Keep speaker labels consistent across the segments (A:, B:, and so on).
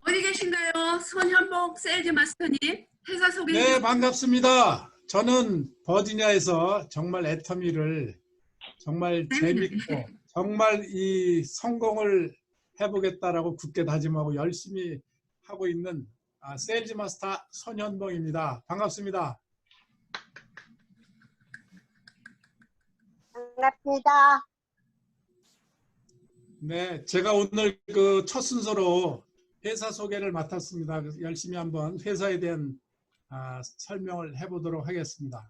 A: 어디 계신가요? 손현복 세일즈 마스터님 회사 소개
B: 네, 반갑습니다. 저는 버지니아에서 정말 애터미를 정말
A: 네.
B: 재밌고 정말 이 성공을 해보겠다라고 굳게 다짐하고 열심히 하고 있는 아, 세일즈 마스터 손현봉입니다. 반갑습니다.
C: 반갑습니다.
B: 네, 제가 오늘 그 첫 순서로 회사 소개를 맡았습니다. 열심히 한번 회사에 대한 아, 설명을 해보도록 하겠습니다.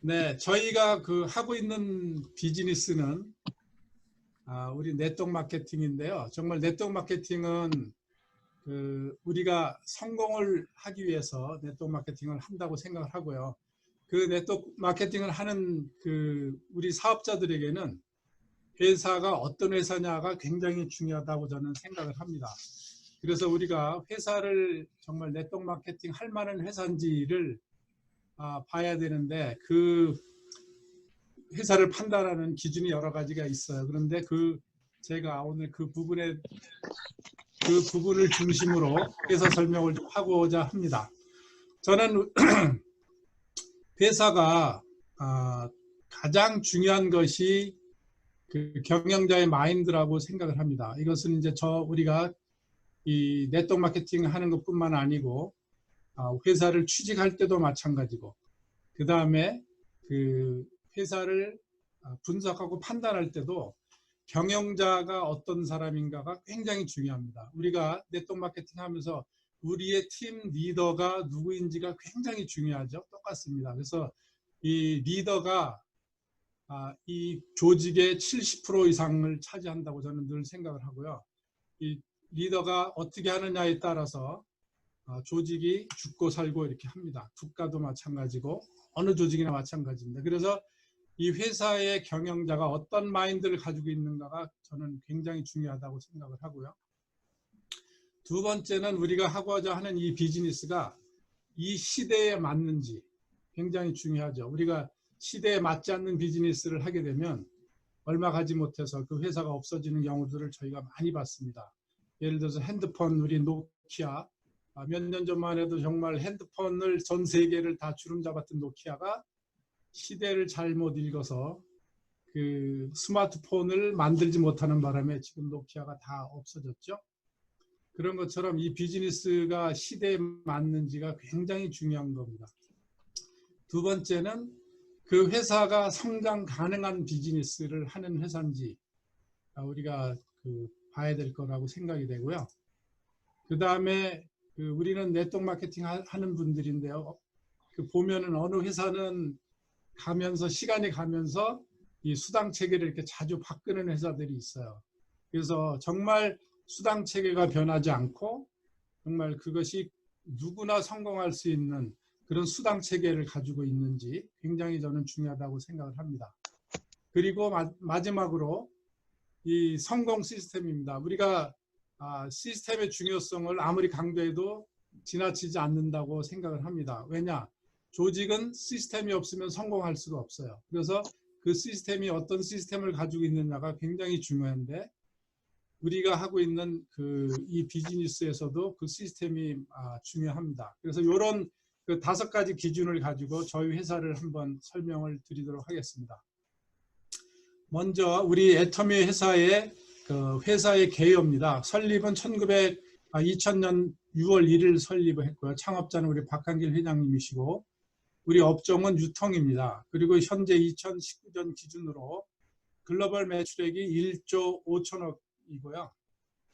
B: 네, 저희가 그 하고 있는 비즈니스는 아, 우리 네트워크 마케팅인데요. 정말 네트워크 마케팅은 그 우리가 성공을 하기 위해서 네트워크 마케팅을 한다고 생각을 하고요. 그 네트워크 마케팅을 하는 그 우리 사업자들에게는 회사가 어떤 회사냐가 굉장히 중요하다고 저는 생각을 합니다. 그래서 우리가 회사를 정말 네트워크 마케팅 할 만한 회사인지를 아, 봐야 되는데 그 회사를 판단하는 기준이 여러 가지가 있어요. 그런데 그 제가 오늘 그 부분에 그 부분을 중심으로 회사 설명을 좀 하고자 합니다. 저는 회사가 아, 가장 중요한 것이 그 경영자의 마인드라고 생각을 합니다. 이것은 이제 저 우리가 이 네트워크 마케팅 하는 것뿐만 아니고 아, 회사를 취직할 때도 마찬가지고 그 다음에 그 회사를 아, 분석하고 판단할 때도 경영자가 어떤 사람인가가 굉장히 중요합니다. 우리가 네트워크 마케팅 하면서 우리의 팀 리더가 누구인지가 굉장히 중요하죠. 똑같습니다. 그래서 이 리더가 아, 이 조직의 70% 이상을 차지한다고 저는 늘 생각을 하고요. 이 리더가 어떻게 하느냐에 따라서 아, 조직이 죽고 살고 이렇게 합니다. 국가도 마찬가지고 어느 조직이나 마찬가지입니다. 그래서 이 회사의 경영자가 어떤 마인드를 가지고 있는가가 저는 굉장히 중요하다고 생각을 하고요. 두 번째는 우리가 하고자 하는 이 비즈니스가 이 시대에 맞는지 굉장히 중요하죠. 우리가 시대에 맞지 않는 비즈니스를 하게 되면 얼마 가지 못해서 그 회사가 없어지는 경우들을 저희가 많이 봤습니다. 예를 들어서 핸드폰 우리 노키아 아, 몇년 전만 해도 정말 핸드폰을 전 세계를 다 주름 잡았던 노키아가 시대를 잘못 읽어서 그 스마트폰을 만들지 못하는 바람에 지금 노키아가 다 없어졌죠. 그런 것처럼 이 비즈니스가 시대에 맞는지가 굉장히 중요한 겁니다. 두 번째는 그 회사가 성장 가능한 비즈니스를 하는 회사인지 우리가 그 봐야 될 거라고 생각이 되고요. 그 다음에 그 우리는 네트워크 마케팅 하- 하는 분들인데요. 그 보면은 어느 회사는 가면서 시간이 가면서 이 수당 체계를 이렇게 자주 바꾸는 회사들이 있어요. 그래서 정말 수당 체계가 변하지 않고 정말 그것이 누구나 성공할 수 있는 그런 수당 체계를 가지고 있는지 굉장히 저는 중요하다고 생각을 합니다. 그리고 마, 마지막으로 이 성공 시스템입니다. 우리가 아, 시스템의 중요성을 아무리 강조해도 지나치지 않는다고 생각을 합니다. 왜냐? 조직은 시스템이 없으면 성공할 수가 없어요. 그래서 그 시스템이 어떤 시스템을 가지고 있느냐가 굉장히 중요한데 우리가 하고 있는 그 이 비즈니스에서도 그 시스템이 아, 중요합니다. 그래서 이런 그 다섯 가지 기준을 가지고 저희 회사를 한번 설명을 드리도록 하겠습니다. 먼저 우리 애터미 회사의 그 회사의 개요입니다. 설립은 1900, 아, 2000년 6월 1일 설립을 했고요. 창업자는 우리 박한길 회장님이시고 우리 업종은 유통입니다. 그리고 현재 2019년 기준으로 글로벌 매출액이 1조 5천억이고요.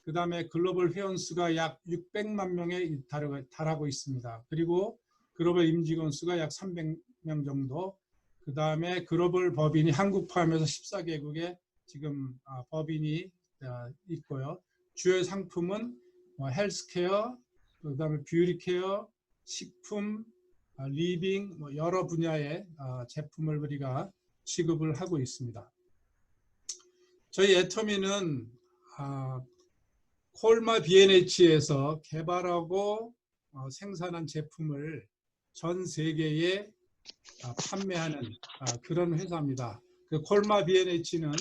B: 그 다음에 글로벌 회원수가 약 600만 명에 달하고- 있습니다. 그리고 글로벌 임직원 수가 약 300명 정도. 그 다음에 글로벌 법인이 한국 포함해서 14개국에 지금 아, 법인이 아, 있고요. 주요 상품은 뭐 헬스케어, 그 다음에 뷰티케어, 식품, 아, 리빙, 뭐 여러 분야의 아, 제품을 우리가 취급을 하고 있습니다. 저희 애터미는 아, 콜마 B&H에서 개발하고 어, 생산한 제품을 전 세계에 아, 판매하는 아, 그런 회사입니다. 그 콜마 B&H는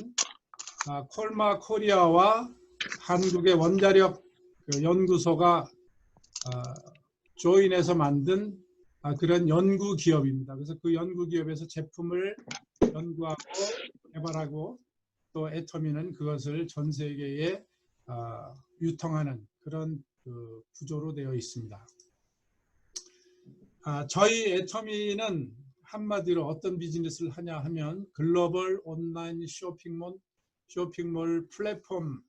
B: 아, 콜마 코리아와 한국의 원자력 그 연구소가 아, 조인해서 만든 아, 그런 연구 기업입니다. 그래서 그 연구 기업에서 제품을 연구하고 개발하고 또 애터미는 그것을 전 세계에 아, 유통하는 그런 그 구조로 되어 있습니다. 아, 저희 애터미는 한마디로 어떤 비즈니스를 하냐 하면 글로벌 온라인 쇼핑몰 쇼핑몰 플랫폼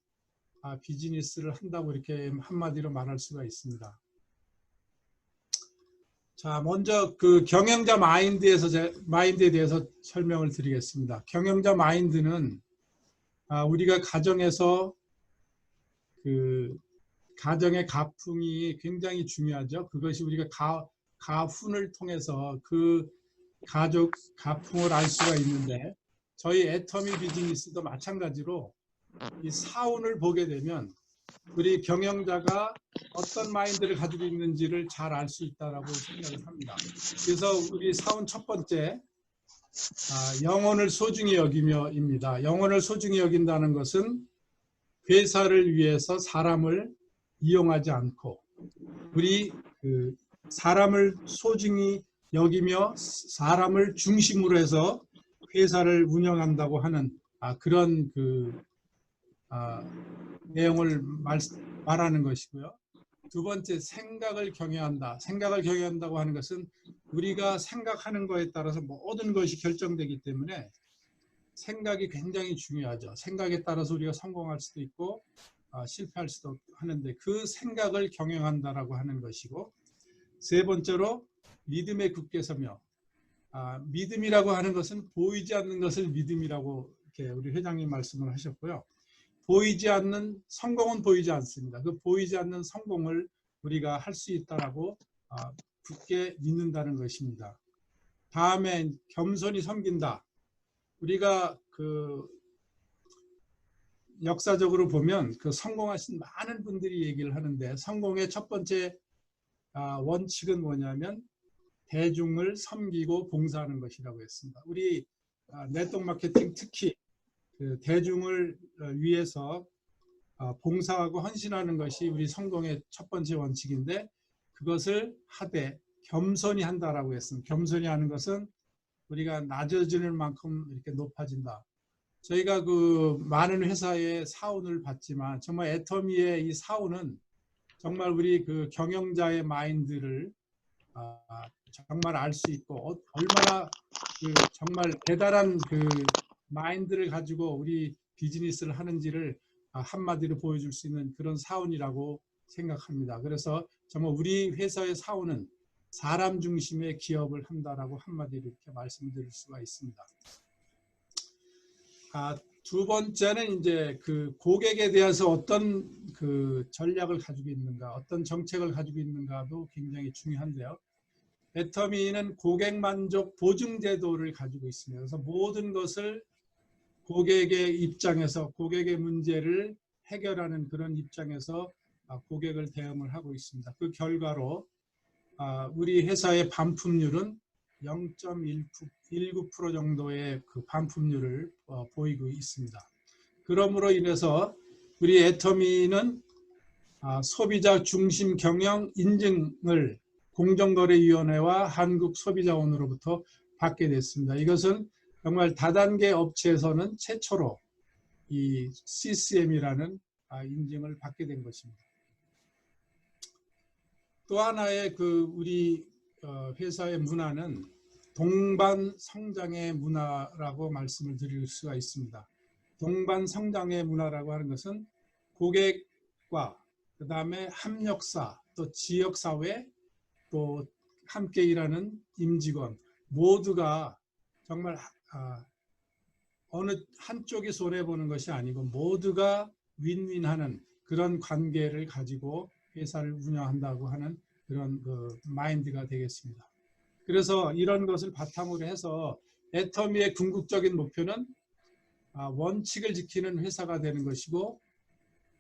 B: 아, 비즈니스를 한다고 이렇게 한마디로 말할 수가 있습니다. 자, 먼저 그 경영자 마인드에서 제, 마인드에 대해서 설명을 드리겠습니다. 경영자 마인드는 아, 우리가 가정에서 그 가정의 가풍이 굉장히 중요하죠. 그것이 우리가 가, 가훈을 통해서 그 가족 가풍을 알 수가 있는데 저희 애터미 비즈니스도 마찬가지로 이 사운을 보게 되면 우리 경영자가 어떤 마인드를 가지고 있는지를 잘 알 수 있다라고 생각을 합니다. 그래서 우리 사운 첫 번째 아, 영혼을 소중히 여기며입니다. 영혼을 소중히 여긴다는 것은 회사를 위해서 사람을 이용하지 않고 우리 그 사람을 소중히 여기며 사람을 중심으로 해서 회사를 운영한다고 하는 아, 그런 그 아, 내용을 말, 말하는 것이고요. 두 번째 생각을 경영한다. 생각을 경영한다고 하는 것은 우리가 생각하는 거에 따라서 모든 것이 결정되기 때문에 생각이 굉장히 중요하죠. 생각에 따라서 우리가 성공할 수도 있고 아, 실패할 수도 하는데 그 생각을 경영한다라고 하는 것이고 세 번째로 믿음에 굳게 서며 아, 믿음이라고 하는 것은 보이지 않는 것을 믿음이라고 이렇게 우리 회장님 말씀을 하셨고요. 보이지 않는 성공은 보이지 않습니다. 그 보이지 않는 성공을 우리가 할 수 있다라고 아, 굳게 믿는다는 것입니다. 다음에 겸손히 섬긴다. 우리가 그 역사적으로 보면 그 성공하신 많은 분들이 얘기를 하는데 성공의 첫 번째 아, 원칙은 뭐냐면 대중을 섬기고 봉사하는 것이라고 했습니다. 우리 아, 네트워크 마케팅 특히 그 대중을 어, 위해서 어, 봉사하고 헌신하는 것이 우리 성공의 첫 번째 원칙인데 그것을 하되 겸손히 한다라고 했습니다. 겸손히 하는 것은 우리가 낮아지는 만큼 이렇게 높아진다. 저희가 그 많은 회사의 사원을 받지만 정말 애터미의 이 사원은 정말 우리 그 경영자의 마인드를 아, 정말 알 수 있고 어, 얼마나 그 정말 대단한 그 마인드를 가지고 우리 비즈니스를 하는지를 아, 한마디로 보여줄 수 있는 그런 사원이라고 생각합니다. 그래서 정말 우리 회사의 사원은 사람 중심의 기업을 한다라고 한마디로 이렇게 말씀드릴 수가 있습니다. 아, 두 번째는 이제 그 고객에 대해서 어떤 그 전략을 가지고 있는가, 어떤 정책을 가지고 있는가도 굉장히 중요한데요. 애터미는 고객 만족 보증 제도를 가지고 있습니다. 그래서 모든 것을 고객의 입장에서 고객의 문제를 해결하는 그런 입장에서 아, 고객을 대응을 하고 있습니다. 그 결과로 아, 우리 회사의 반품률은 0.19% 정도의 그 반품률을 어, 보이고 있습니다. 그러므로 인해서 우리 애터미는 아, 소비자 중심 경영 인증을 공정거래위원회와 한국소비자원으로부터 받게 됐습니다. 이것은 정말 다단계 업체에서는 최초로 이 CCM이라는 아, 인증을 받게 된 것입니다. 또 하나의 그 우리 어, 회사의 문화는 동반 성장의 문화라고 말씀을 드릴 수가 있습니다. 동반 성장의 문화라고 하는 것은 고객과 그 다음에 협력사 또 지역사회 또 함께 일하는 임직원 모두가 정말 아, 어느 한쪽이 손해보는 것이 아니고 모두가 윈윈하는 그런 관계를 가지고 회사를 운영한다고 하는 그런 그 마인드가 되겠습니다. 그래서 이런 것을 바탕으로 해서 애터미의 궁극적인 목표는 아, 원칙을 지키는 회사가 되는 것이고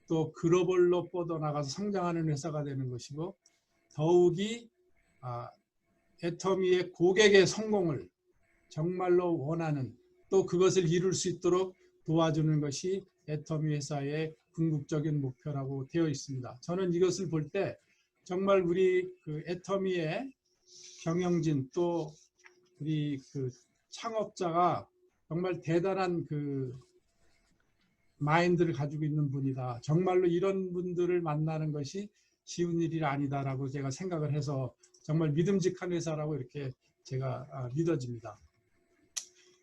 B: 또 글로벌로 뻗어나가서 성장하는 회사가 되는 것이고 더욱이 아, 애터미의 고객의 성공을 정말로 원하는 또 그것을 이룰 수 있도록 도와주는 것이 애터미 회사의 궁극적인 목표라고 되어 있습니다. 저는 이것을 볼 때 정말 우리 그 애터미의 경영진 또 우리 그 창업자가 정말 대단한 그 마인드를 가지고 있는 분이다. 정말로 이런 분들을 만나는 것이 쉬운 일이 아니다라고 제가 생각을 해서 정말 믿음직한 회사라고 이렇게 제가 아, 믿어집니다.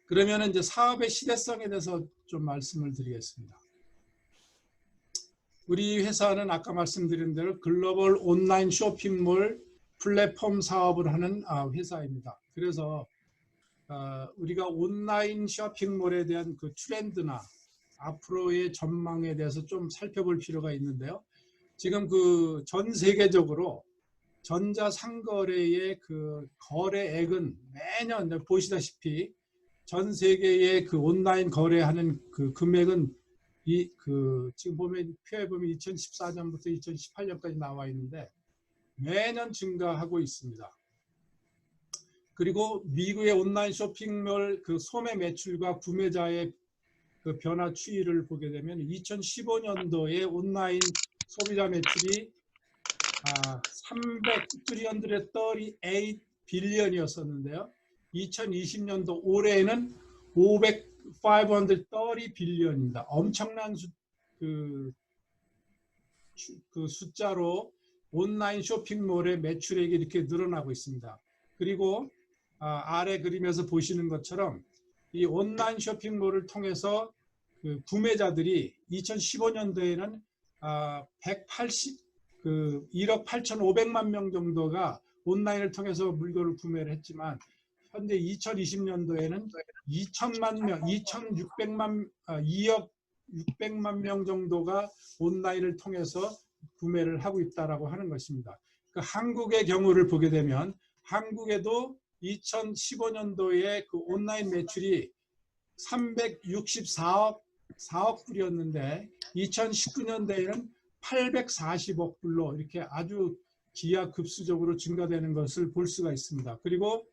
B: 그러면 이제 사업의 시대성에 대해서 좀 말씀을 드리겠습니다. 우리 회사는 아까 말씀드린 대로 글로벌 온라인 쇼핑몰 플랫폼 사업을 하는 아, 회사입니다. 그래서 어, 우리가 온라인 쇼핑몰에 대한 그 트렌드나 앞으로의 전망에 대해서 좀 살펴볼 필요가 있는데요. 지금 그 전 세계적으로 전자상거래의 그 거래액은 매년 보시다시피 전 세계의 그 온라인 거래하는 그 금액은 이 그 지금 보면 표에 보면 2014년부터 2018년까지 나와 있는데 매년 증가하고 있습니다. 그리고 미국의 온라인 쇼핑몰 그 소매 매출과 구매자의 그 변화 추이를 보게 되면 2015년도에 온라인 소비자 매출이 아, 300, 338 빌리언이었었는데요. 2020년도 올해에는 500, 530 빌리언입니다. 엄청난 수, 그, 주- 그 숫자로 온라인 쇼핑몰의 매출액이 이렇게 늘어나고 있습니다. 그리고 아, 아래 그림에서 보시는 것처럼 이 온라인 쇼핑몰을 통해서 그 구매자들이 2015년도에는 아, 180, 그 1억 8,500만 명 정도가 온라인을 통해서 물건을 구매를 했지만 현재 2020년도에는 2천만 명, 2,600만, 아, 2억 600만 명 정도가 온라인을 통해서 구매를 하고 있다라고 하는 것입니다. 그 한국의 경우를 보게 되면 한국에도 2015년도에 그 온라인 매출이 364억 4억 불이었는데 2019년도에는 840억 불로 이렇게 아주 기하급수적으로 증가되는 것을 볼 수가 있습니다. 그리고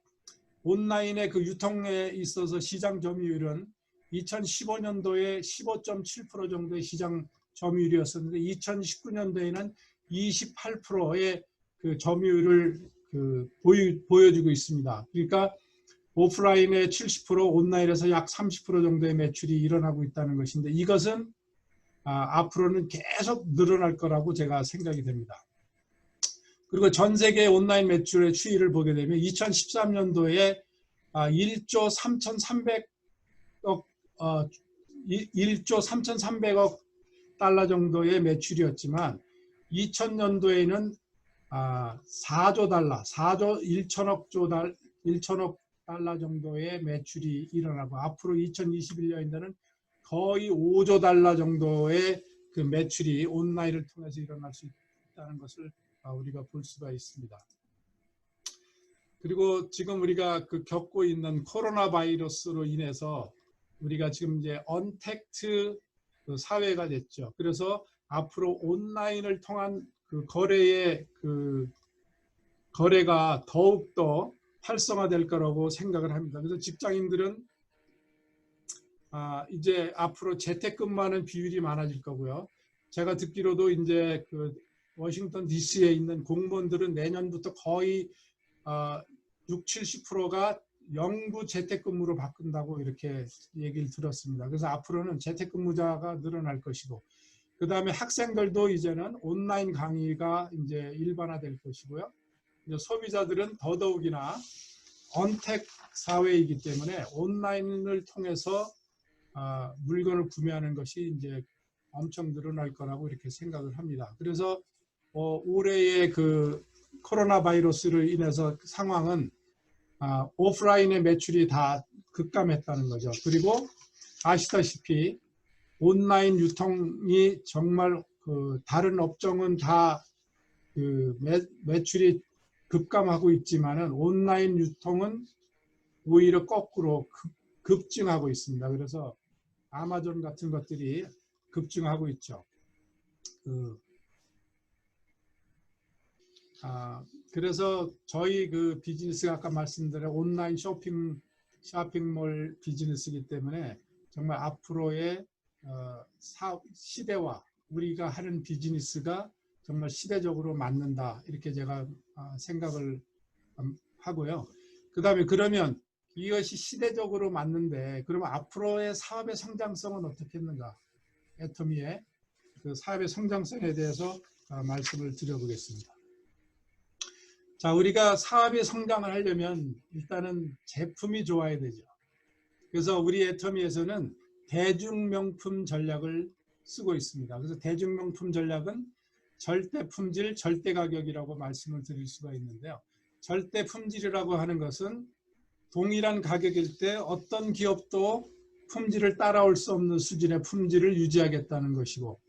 B: 온라인의 그 유통에 있어서 시장 점유율은 2015년도에 15.7% 정도의 시장 점유율이었었는데 2019년도에는 28%의 그 점유율을 그 보여, 보여 주고 있습니다. 그러니까 오프라인의 70% 온라인에서 약 30% 정도의 매출이 일어나고 있다는 것인데 이것은 아, 앞으로는 계속 늘어날 거라고 제가 생각이 됩니다. 그리고 전 세계 온라인 매출의 추이를 보게 되면 2013년도에 아, 1조 3,300억 어, 1조 3,300억 달러 정도의 매출이었지만 2000년도에는 아, 4조 달러, 4조 1천억 조 달, 1천억 달러 정도의 매출이 일어나고 앞으로 2021년에는 거의 5조 달러 정도의 그 매출이 온라인을 통해서 일어날 수 있다는 것을 아, 우리가 볼 수가 있습니다. 그리고 지금 우리가 그 겪고 있는 코로나 바이러스로 인해서 우리가 지금 이제 언택트 그 사회가 됐죠. 그래서 앞으로 온라인을 통한 그 거래의 그 거래가 더욱더 활성화될 거라고 생각을 합니다. 그래서 직장인들은 아, 이제 앞으로 재택근무하는 비율이 많아질 거고요. 제가 듣기로도 이제 그 워싱턴 DC에 있는 공무원들은 내년부터 거의 아, 6, 70%가 영구 재택근무로 바꾼다고 이렇게 얘기를 들었습니다. 그래서 앞으로는 재택근무자가 늘어날 것이고, 그 다음에 학생들도 이제는 온라인 강의가 이제 일반화될 것이고요. 이제 소비자들은 더더욱이나 언택 사회이기 때문에 온라인을 통해서 아, 물건을 구매하는 것이 이제 엄청 늘어날 거라고 이렇게 생각을 합니다. 그래서 어, 올해의 그 코로나 바이러스를 인해서 상황은 아, 오프라인의 매출이 다 급감했다는 거죠. 그리고 아시다시피 온라인 유통이 정말 그 다른 업종은 다 그 매출이 급감하고 있지만은 온라인 유통은 오히려 거꾸로 급, 급증하고 있습니다. 그래서 아마존 같은 것들이 급증하고 있죠. 그 아, 그래서 저희 그 비즈니스가 아까 말씀드린 온라인 쇼핑 쇼핑몰 비즈니스이기 때문에 정말 앞으로의 어, 사, 시대와 우리가 하는 비즈니스가 정말 시대적으로 맞는다 이렇게 제가 아, 생각을 음, 하고요. 그 다음에 그러면 이것이 시대적으로 맞는데 그러면 앞으로의 사업의 성장성은 어떻겠는가? 애터미의 그 사업의 성장성에 대해서 아, 말씀을 드려보겠습니다. 자, 우리가 사업의 성장을 하려면 일단은 제품이 좋아야 되죠. 그래서 우리 애터미에서는 대중명품 전략을 쓰고 있습니다. 그래서 대중명품 전략은 절대 품질, 절대 가격이라고 말씀을 드릴 수가 있는데요. 절대 품질이라고 하는 것은 동일한 가격일 때 어떤 기업도 품질을 따라올 수 없는 수준의 품질을 유지하겠다는 것이고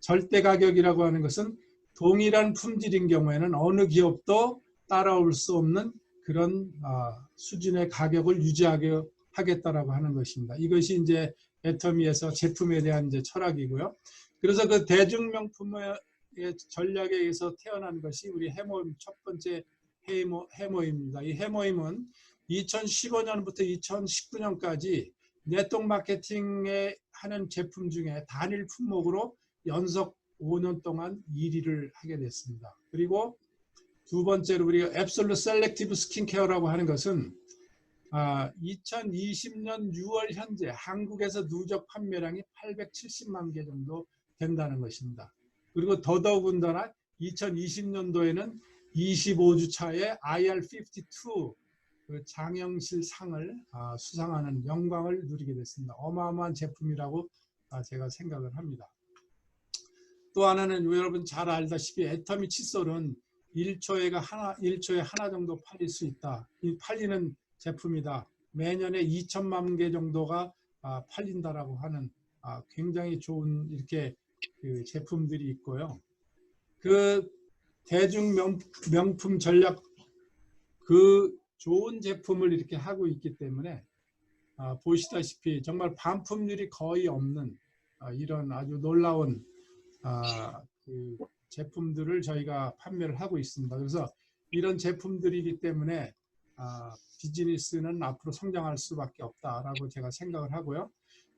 B: 절대 가격이라고 하는 것은 동일한 품질인 경우에는 어느 기업도 따라올 수 없는 그런 아, 수준의 가격을 유지하게 하겠다라고 하는 것입니다. 이것이 이제 애터미에서 제품에 대한 이제 철학이고요. 그래서 그 대중명품의 전략에 의해서 태어난 것이 우리 해모임 첫 번째 해모, 해모임입니다. 이 해모임은 2015년부터 2019년까지 네트워크 마케팅에 하는 제품 중에 단일 품목으로 연속 5년 동안 1위를 하게 됐습니다. 그리고 두 번째로 우리가 앱솔루 셀렉티브 스킨케어라고 하는 것은 아, 2020년 6월 현재 한국에서 누적 판매량이 870만 개 정도 된다는 것입니다. 그리고 더더군다나 2020년도에는 25주 차에 IR52 그 장영실 상을 아, 수상하는 영광을 누리게 됐습니다. 어마어마한 제품이라고 아, 제가 생각을 합니다. 또 하나는 여러분 잘 알다시피 애터미 칫솔은 1초에가 하나, 1초에 하나 정도 팔릴 수 있다. 이 팔리는 제품이다. 매년에 2천만 개 정도가 아, 팔린다라고 하는 아, 굉장히 좋은 이렇게 그 제품들이 있고요. 그 대중 명, 명품 전략 그 좋은 제품을 이렇게 하고 있기 때문에 아, 보시다시피 정말 반품률이 거의 없는 아, 이런 아주 놀라운 아, 그 제품들을 저희가 판매를 하고 있습니다. 그래서 이런 제품들이기 때문에 아, 비즈니스는 앞으로 성장할 수밖에 없다라고 제가 생각을 하고요.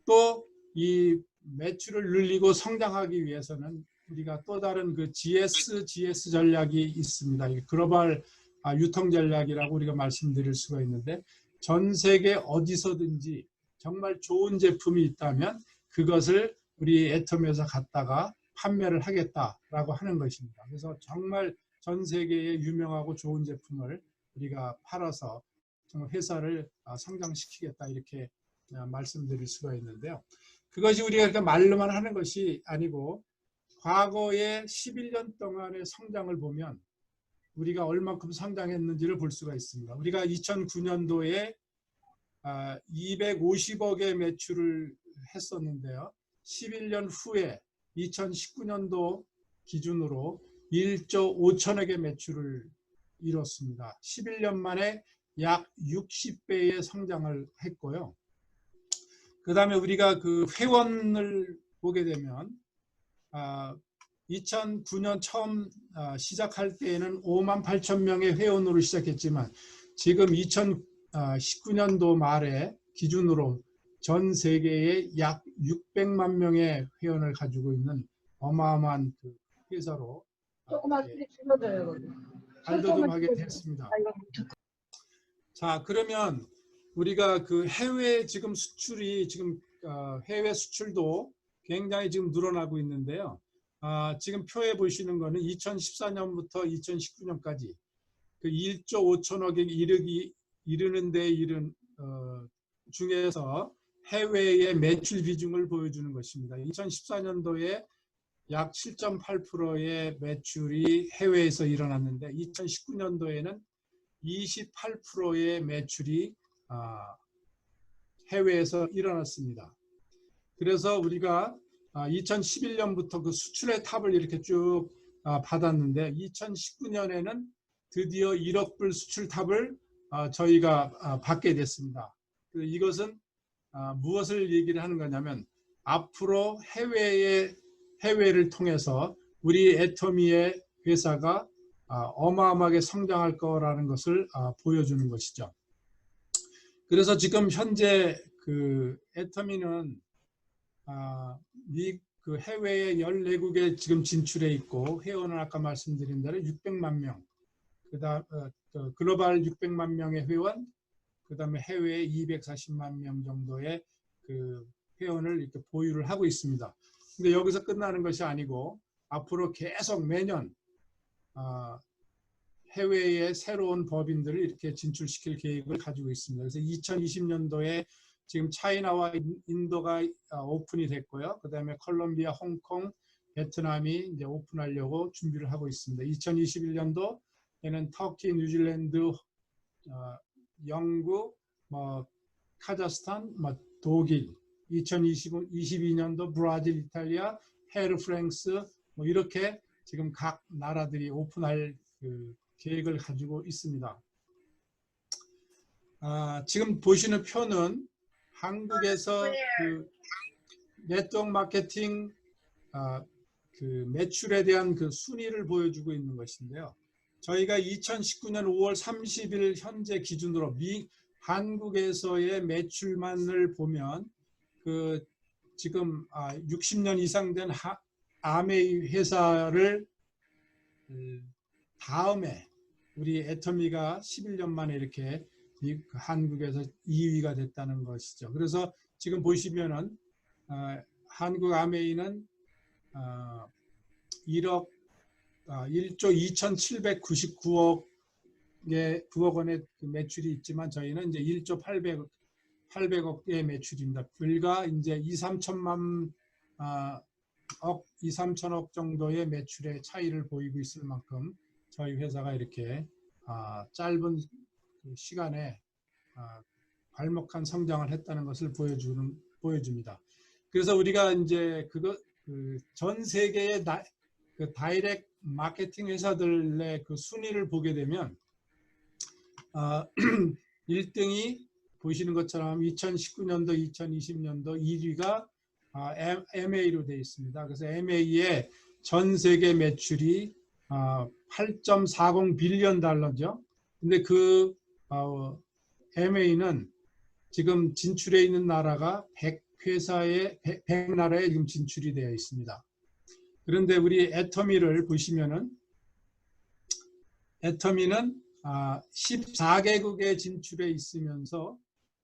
B: 또 이 매출을 늘리고 성장하기 위해서는 우리가 또 다른 그 GS, GS 전략이 있습니다. 이 글로벌 아, 유통 전략이라고 우리가 말씀드릴 수가 있는데 전 세계 어디서든지 정말 좋은 제품이 있다면 그것을 우리 애텀에서 갖다가 판매를 하겠다라고 하는 것입니다. 그래서 정말 전 세계에 유명하고 좋은 제품을 우리가 팔아서 정말 회사를 아, 성장시키겠다 이렇게 아, 말씀드릴 수가 있는데요. 그것이 우리가 이렇게 말로만 하는 것이 아니고 과거의 11년 동안의 성장을 보면 우리가 얼만큼 성장했는지를 볼 수가 있습니다. 우리가 2009년도에 250억의 매출을 했었는데요. 11년 후에 2019년도 기준으로 1조 5천억의 매출을 이뤘습니다. 11년 만에 약 60배의 성장을 했고요. 그 다음에 우리가 그 회원을 보게 되면 아, 2009년 처음 아, 시작할 때에는 5만 8천 명의 회원으로 시작했지만 지금 2019년도 말에 기준으로 전 세계에 약 600만 명의 회원을 가지고 있는 어마어마한 그 회사로 아,
C: 조금만 줄여줘요. 거기.
B: 발돋움하게 됐습니다.
C: 아,
B: 자 그러면 우리가 그 해외 지금 수출이 지금 어, 해외 수출도 굉장히 지금 늘어나고 있는데요. 아, 지금 표에 보시는 거는 2014년부터 2019년까지 그 1조 5천억에 이르기 이르는 데 이른 어, 중에서 해외의 매출 비중을 보여주는 것입니다. 2014년도에 약 7.8%의 매출이 해외에서 일어났는데 2019년도에는 28%의 매출이 아, 해외에서 일어났습니다. 그래서 우리가 2011년부터 그 수출의 탑을 이렇게 쭉 아, 받았는데 2019년에는 드디어 1억 불 수출 탑을 아, 저희가 받게 됐습니다. 이것은 무엇을 얘기를 하는 거냐면 앞으로 해외의 해외를 통해서 우리 애터미의 회사가 아, 어마어마하게 성장할 거라는 것을 아, 보여주는 것이죠. 그래서 지금 현재 그 애터미는 아, 미, 그 해외에 14국에 지금 진출해 있고 회원은 아까 말씀드린 대로 600만 명, 그다음 어, 그 글로벌 600만 명의 회원, 그 다음에 해외에 240만 명 정도의 그 회원을 이렇게 보유를 하고 있습니다. 근데 여기서 끝나는 것이 아니고 앞으로 계속 매년 아, 해외의 새로운 법인들을 이렇게 진출시킬 계획을 가지고 있습니다. 그래서 2020년도에 지금 차이나와 인- 인도가 아, 오픈이 됐고요. 그 다음에 콜롬비아, 홍콩, 베트남이 이제 오픈하려고 준비를 하고 있습니다. 2021년도 에는 터키, 뉴질랜드, 어, 영국, 뭐 카자흐스탄, 뭐 독일, 2022년도 브라질, 이탈리아, 헤르, 프랑스 뭐 이렇게 지금 각 나라들이 오픈할 그 계획을 가지고 있습니다. 아, 지금 보시는 표는 한국에서 그 네트워크 마케팅 아, 그 매출에 대한 그 순위를 보여주고 있는 것인데요. 저희가 2019년 5월 30일 현재 기준으로 미 한국에서의 매출만을 보면 그 지금 아, 60년 이상 된 하, 아메이 회사를 음, 다음에 우리 애터미가 11년 만에 이렇게 한국에서 2위가 됐다는 것이죠. 그래서 지금 보시면은 어, 한국 아메이는 어, 1억 어, 1조 2,799억의 9억 원의 그 매출이 있지만 저희는 이제 1조 800억 800억의 매출입니다. 불과 이제 2, 3천만 아, 억, 2, 3천억 정도의 매출의 차이를 보이고 있을 만큼 저희 회사가 이렇게 아, 짧은 그 시간에 아, 발목한 성장을 했다는 것을 보여주는 보여줍니다. 그래서 우리가 이제 그거 그 전 세계의 다, 그 다이렉트 마케팅 회사들의 그 순위를 보게 되면 아, 1등이 보시는 것처럼 2019년도, 2020년도 1위가 MA로 되어 있습니다. 그래서 MA의 전 세계 매출이 8.40 빌리언 달러죠. 근데 그 어, MA는 지금 진출해 있는 나라가 100회사에 100, 100 나라에 지금 진출이 되어 있습니다. 그런데 우리 애터미를 보시면은 애터미는 14개국에 진출해 있으면서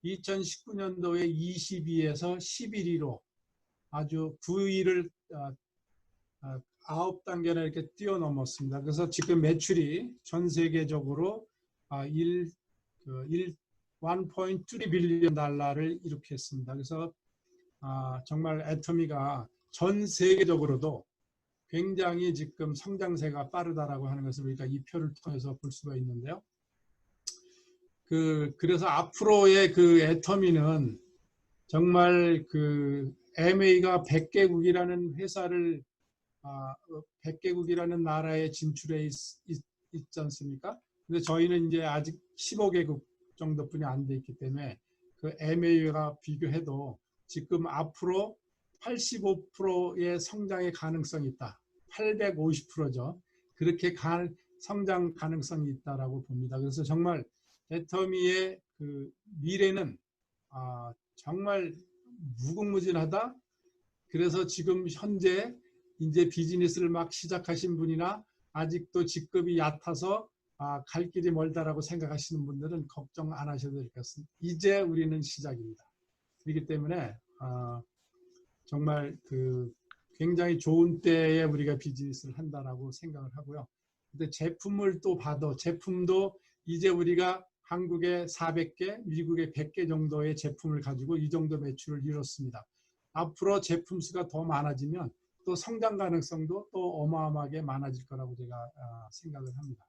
B: 2019년도에 22에서 11위로 아주 9위를 9단계나 이렇게 뛰어넘었습니다. 그래서 지금 매출이 전 세계적으로 1, 1 1.3 빌리언 달러를 일으켰습니다. 그래서 아, 정말 애터미가 전 세계적으로도 굉장히 지금 성장세가 빠르다라고 하는 것을 우리가 이 표를 통해서 볼 수가 있는데요. 그 그래서 앞으로의 그 애터미는 정말 그 MA가 100개국이라는 회사를 아, 100개국이라는 나라에 진출해 있, 있, 있지 않습니까? 근데 저희는 이제 아직 15개국 정도뿐이 안 돼 있기 때문에 그 MA가 비교해도 지금 앞으로 85%의 성장의 가능성이 있다. 850%죠. 그렇게 가, 성장 가능성이 있다라고 봅니다. 그래서 정말 애터미의 그 미래는 아, 정말 무궁무진하다. 그래서 지금 현재 이제 비즈니스를 막 시작하신 분이나 아직도 직급이 얕아서 아, 갈 길이 멀다라고 생각하시는 분들은 걱정 안 하셔도 될 것 같습니다. 이제 우리는 시작입니다. 그렇기 때문에 아, 정말 그 굉장히 좋은 때에 우리가 비즈니스를 한다라고 생각을 하고요. 근데 제품을 또 봐도 제품도 이제 우리가 한국에 400개, 미국에 100개 정도의 제품을 가지고 이 정도 매출을 이뤘습니다. 앞으로 제품 수가 더 많아지면 또 성장 가능성도 또 어마어마하게 많아질 거라고 제가 아, 생각을 합니다.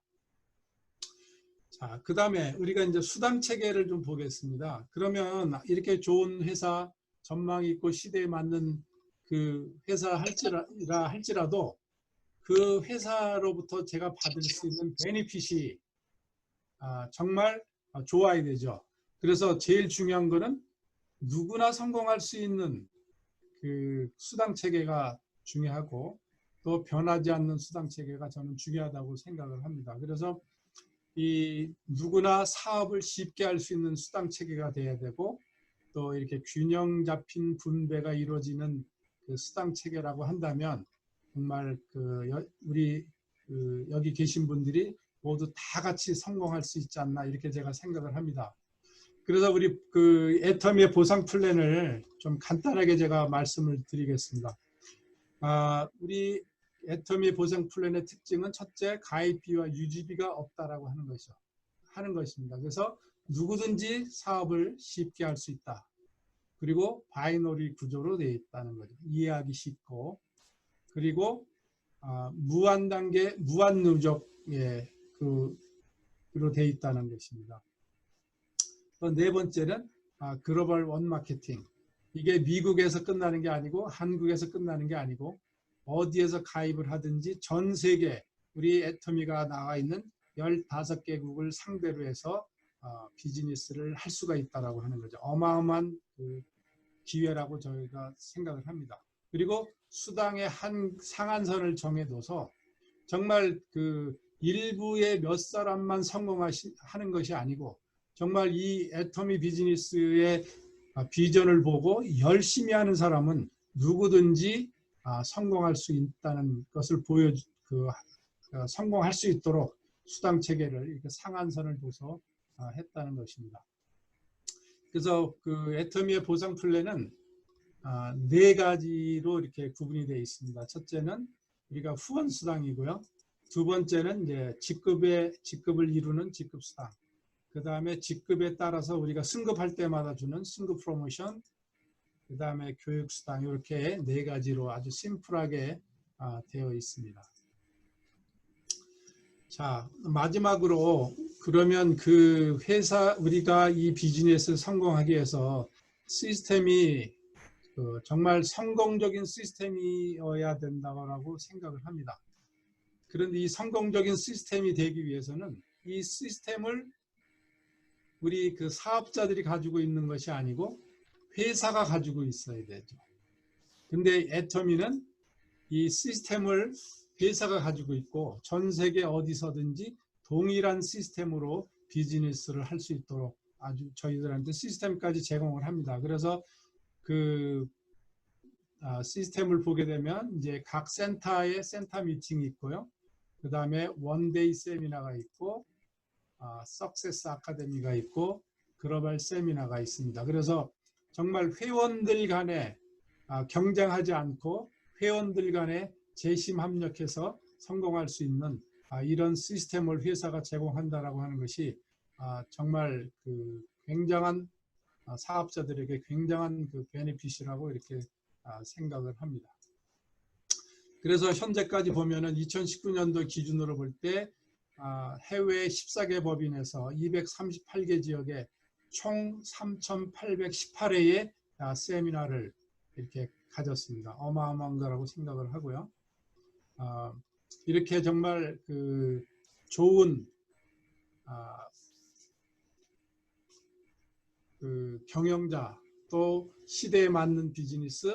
B: 자, 그 다음에 우리가 이제 수당 체계를 좀 보겠습니다. 그러면 이렇게 좋은 회사, 전망이 있고 시대에 맞는 그 회사 할지라, 할지라도 그 회사로부터 제가 받을 수 있는 베니핏이 아, 정말 좋아야 되죠. 그래서 제일 중요한 거는 누구나 성공할 수 있는 그 수당 체계가 중요하고 또 변하지 않는 수당 체계가 저는 중요하다고 생각을 합니다. 그래서 이 누구나 사업을 쉽게 할 수 있는 수당 체계가 돼야 되고 또 이렇게 균형 잡힌 분배가 이루어지는 그 수당 체계라고 한다면 정말 그 여- 우리 그 여기 계신 분들이 모두 다 같이 성공할 수 있지 않나 이렇게 제가 생각을 합니다. 그래서 우리 그 애터미의 보상 플랜을 좀 간단하게 제가 말씀을 드리겠습니다. 아, 우리 애터미 보상 플랜의 특징은 첫째 가입비와 유지비가 없다라고 하는 것이죠. 하는 것입니다. 그래서 누구든지 사업을 쉽게 할 수 있다. 그리고 바이너리 구조로 되어 있다는 거죠. 이해하기 쉽고 그리고 아, 무한 단계 무한 누적의 그로 되어 있다는 것입니다. 또네 번째는 아, 글로벌 원 마케팅. 이게 미국에서 끝나는 게 아니고 한국에서 끝나는 게 아니고 어디에서 가입을 하든지 전 세계 우리 애터미가 나와 있는 15개국을 상대로 해서 어, 비즈니스를 할 수가 있다라고 하는 거죠. 어마어마한 그 기회라고 저희가 생각을 합니다. 그리고 수당의 한 상한선을 정해둬서 정말 그 일부의 몇 사람만 성공하는 것이 아니고 정말 이 애터미 비즈니스의 아, 비전을 보고 열심히 하는 사람은 누구든지 아, 성공할 수 있다는 것을 보여 그 어, 성공할 수 있도록 수당 체계를 이렇게 상한선을 둬서 아, 했다는 것입니다. 그래서 그 애터미의 보상 플랜은 아, 네 가지로 이렇게 구분이 되어 있습니다. 첫째는 우리가 후원 수당이고요. 두 번째는 이제 직급의 직급을 이루는 직급 수당. 그 다음에 직급에 따라서 우리가 승급할 때마다 주는 승급 프로모션. 그 다음에 교육 수당 이렇게 네 가지로 아주 심플하게 아, 되어 있습니다. 자 마지막으로 그러면 그 회사 우리가 이 비즈니스를 성공하기 위해서 시스템이 그 정말 성공적인 시스템이어야 된다고 생각을 합니다. 그런데 이 성공적인 시스템이 되기 위해서는 이 시스템을 우리 그 사업자들이 가지고 있는 것이 아니고 회사가 가지고 있어야 되죠. 근데 애터미는 이 시스템을 회사가 가지고 있고 전 세계 어디서든지 동일한 시스템으로 비즈니스를 할 수 있도록 아주 저희들한테 시스템까지 제공을 합니다. 그래서 그 아, 시스템을 보게 되면 이제 각 센터에 센터 미팅이 있고요. 그 다음에 원데이 세미나가 있고 아, 석세스 아카데미가 있고 글로벌 세미나가 있습니다. 그래서 정말 회원들 간에 아, 경쟁하지 않고 회원들 간에 재심 합력해서 성공할 수 있는 아, 이런 시스템을 회사가 제공한다라고 하는 것이 아, 정말 그 굉장한 아, 사업자들에게 굉장한 그 베네핏이라고 이렇게 아, 생각을 합니다. 그래서 현재까지 보면은 2019년도 기준으로 볼때 아, 해외 14개 법인에서 238개 지역에 총 3,818회의 아, 세미나를 이렇게 가졌습니다. 어마어마한 거라고 생각을 하고요. 아, 이렇게 정말 그 좋은 아, 그 경영자 또 시대에 맞는 비즈니스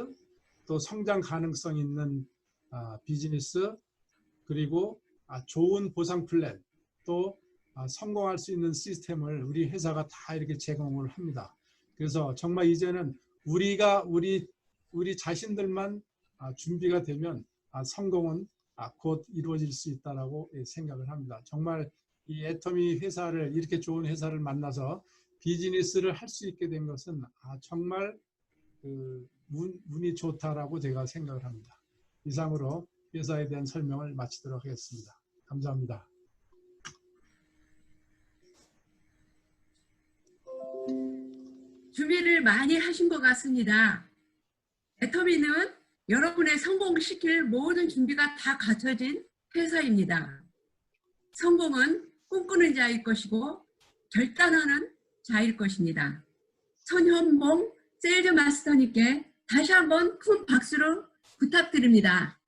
B: 또 성장 가능성 있는 아, 비즈니스 그리고 아, 좋은 보상 플랜 또 아, 성공할 수 있는 시스템을 우리 회사가 다 이렇게 제공을 합니다. 그래서 정말 이제는 우리가 우리 우리 자신들만 아, 준비가 되면 아, 성공은 아, 곧 이루어질 수 있다라고 예, 생각을 합니다. 정말 이 애터미 회사를 이렇게 좋은 회사를 만나서 비즈니스를 할 수 있게 된 것은 아, 정말 그 운, 운이 좋다라고 제가 생각을 합니다. 이상으로 회사에 대한 설명을 마치도록 하겠습니다. 감사합니다.
A: 준비를 많이 하신 것 같습니다. 애터미는 여러분의 성공시킬 모든 준비가 다 갖춰진 회사입니다. 성공은 꿈꾸는 자일 것이고 결단하는 자일 것입니다. 손현봉 세일즈 마스터님께 다시 한번 큰 박수로 부탁드립니다.